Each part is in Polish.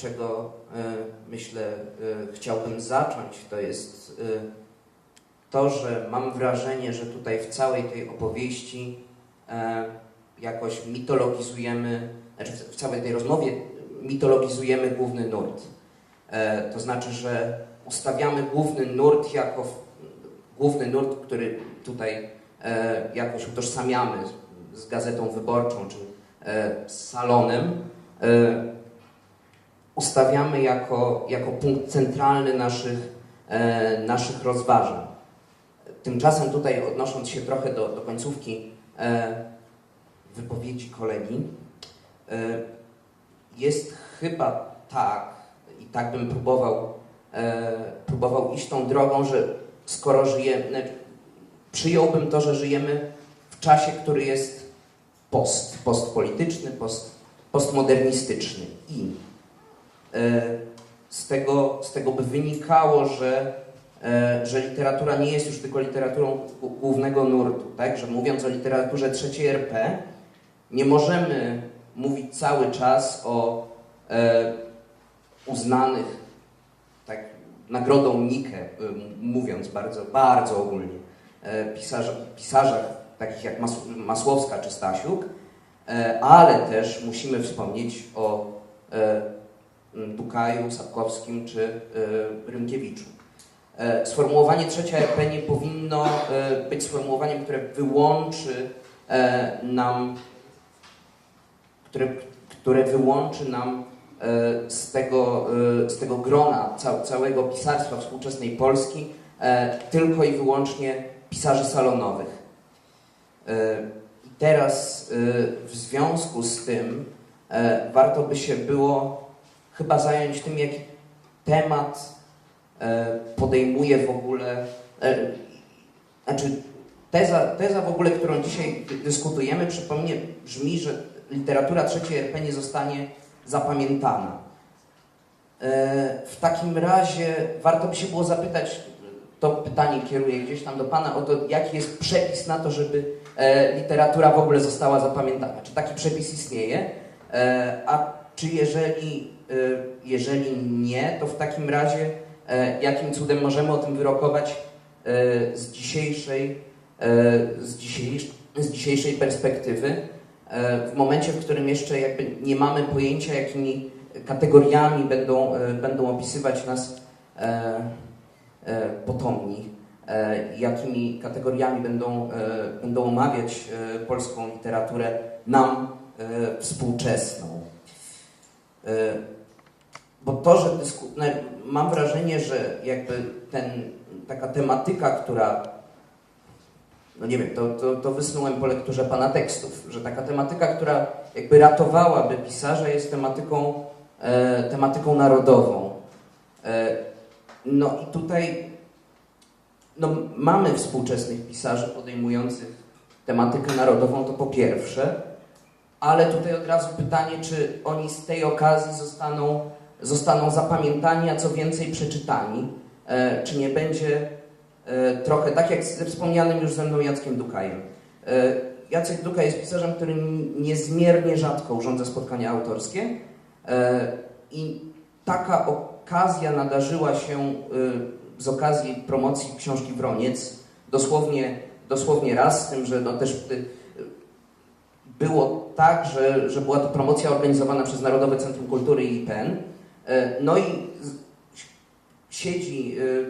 czego e, myślę e, chciałbym zacząć, to jest e, to, że mam wrażenie, że tutaj w całej tej opowieści jakoś mitologizujemy, znaczy w całej tej rozmowie mitologizujemy główny nurt. To znaczy, że ustawiamy główny nurt jako główny nurt, który tutaj jakoś utożsamiamy z- gazetą wyborczą czy z salonem, ustawiamy jako, jako punkt centralny naszych, e, naszych rozważań. Tymczasem tutaj odnosząc się trochę do, do końcówki e, wypowiedzi kolegi, e, jest chyba tak, i tak bym próbował, e, próbował iść tą drogą, że skoro żyjemy, znaczy, przyjąłbym to, że żyjemy w czasie, który jest post, postpolityczny, post, postmodernistyczny i z tego, z tego by wynikało, że, e, że literatura nie jest już tylko literaturą głównego nurtu, tak? Że mówiąc o literaturze trzeciej RP, nie możemy mówić cały czas o e, uznanych tak, nagrodą Nike, e, mówiąc bardzo, bardzo ogólnie, e, pisarza, pisarzach takich jak Mas Masłowska czy Stasiuk, e, ale też musimy wspomnieć o e, Dukaju, Sapkowskim czy e, Rynkiewiczu. E, Sformułowanie trzecia RP nie powinno e, być sformułowaniem, które wyłączy e, nam, które, które wyłączy nam z tego, z tego grona cał, całego pisarstwa współczesnej Polski tylko i wyłącznie pisarzy salonowych. Teraz w związku z tym warto by się było chyba zająć tym, jaki temat e, podejmuje w ogóle, e, znaczy teza, teza w ogóle, którą dzisiaj dy- dyskutujemy, przypomnę, brzmi, że literatura trzeciej RP nie zostanie zapamiętana. E, W takim razie warto by się było zapytać, to pytanie kieruję gdzieś tam do Pana, o to, jaki jest przepis na to, żeby literatura w ogóle została zapamiętana. Czy taki przepis istnieje? A czy jeżeli, jeżeli nie, to w takim razie e, jakim cudem możemy o tym wyrokować e, z dzisiejszej, e, z dzisiejszej, z dzisiejszej perspektywy, w momencie, w którym jeszcze jakby nie mamy pojęcia, jakimi kategoriami będą, będą opisywać nas potomni, jakimi kategoriami będą, będą omawiać polską literaturę nam współczesną. Bo to, że dysku... mam wrażenie, że jakby ten, taka tematyka, która no nie wiem, to, to, to wysnułem po lekturze pana tekstów, że taka tematyka, która jakby ratowałaby pisarza, jest tematyką, e, tematyką narodową. E, no i tutaj no, mamy współczesnych pisarzy podejmujących tematykę narodową, to po pierwsze, ale tutaj od razu pytanie, czy oni z tej okazji zostaną, zostaną zapamiętani, a co więcej przeczytani, e, czy nie będzie e, trochę tak jak ze wspomnianym już ze mną Jackiem Dukajem. E, Jacek Dukaj jest pisarzem, który niezmiernie rzadko urządza spotkania autorskie i taka okazja nadarzyła się z okazji promocji książki Wroniec dosłownie, dosłownie raz, z tym, że no też było tak, że, że była to promocja organizowana przez Narodowe Centrum Kultury i IPN. E, No i siedzi y,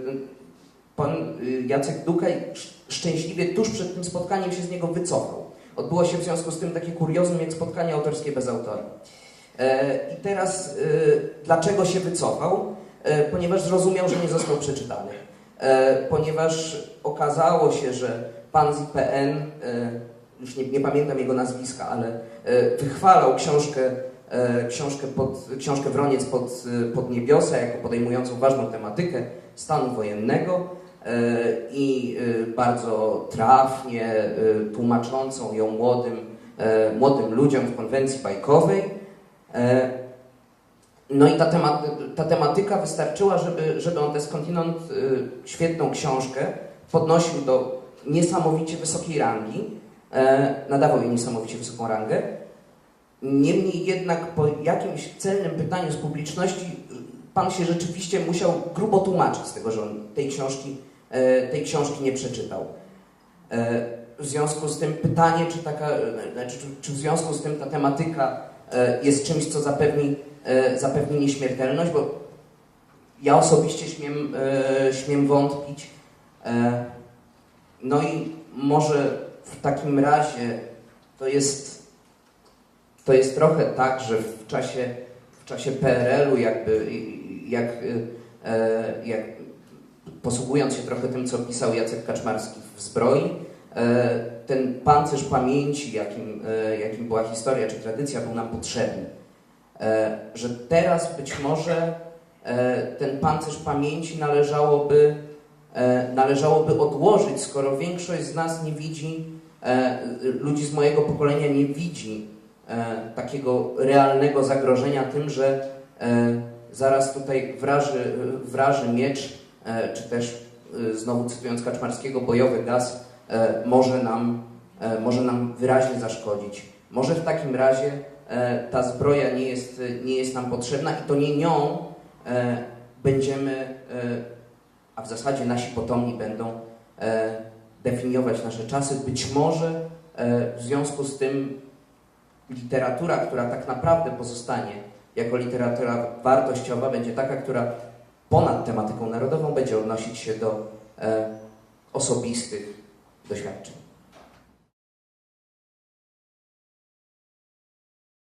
pan y, Jacek Dukaj sz- szczęśliwie tuż przed tym spotkaniem się z niego wycofał. Odbyło się w związku z tym takie kuriozum jak spotkanie autorskie bez autora. E, I teraz dlaczego się wycofał? E, Ponieważ zrozumiał, że nie został przeczytany. E, Ponieważ okazało się, że pan z IPN, e, już nie, nie pamiętam jego nazwiska, ale e, wychwalał książkę, e, książkę, pod, książkę Wroniec pod, e, pod niebiosa jako podejmującą ważną tematykę stanu wojennego e, i e, bardzo trafnie e, tłumaczącą ją młodym, e, młodym ludziom w konwencji bajkowej. E, No i ta, temat, ta tematyka wystarczyła, żeby, żeby on Descontinent y, świetną książkę podnosił do niesamowicie wysokiej rangi, e, nadawał jej niesamowicie wysoką rangę Niemniej jednak po jakimś celnym pytaniu z publiczności y, pan się rzeczywiście musiał grubo tłumaczyć z tego, że on tej książki, e, tej książki nie przeczytał. E, W związku z tym pytanie, czy, taka, e, znaczy, czy, w związku z tym ta tematyka jest czymś, co zapewni, zapewni nieśmiertelność, bo ja osobiście śmiem, śmiem wątpić. No i może w takim razie to jest, to jest trochę tak, że w czasie, w czasie PRL-u jakby jak, e, jak posługując się trochę tym, co pisał Jacek Kaczmarski w Zbroi, e, ten pancerz pamięci, jakim, e, jakim była historia czy tradycja, był nam potrzebny. Że teraz być może ten pancerz pamięci należałoby, należałoby odłożyć, skoro większość z nas nie widzi, ludzi z mojego pokolenia nie widzi takiego realnego zagrożenia tym, że e, zaraz tutaj wraży, wraży miecz, e, czy też e, znowu cytując Kaczmarskiego, bojowy gaz e, może nam, e, może nam wyraźnie zaszkodzić. Może w takim razie e, ta zbroja nie jest, nie jest nam potrzebna i to nie nią e, będziemy, e, a w zasadzie nasi potomni będą e, definiować nasze czasy. Być może e, w związku z tym literatura, która tak naprawdę pozostanie jako literatura wartościowa, będzie taka, która ponad tematyką narodową będzie odnosić się do e, osobistych doświadczeń.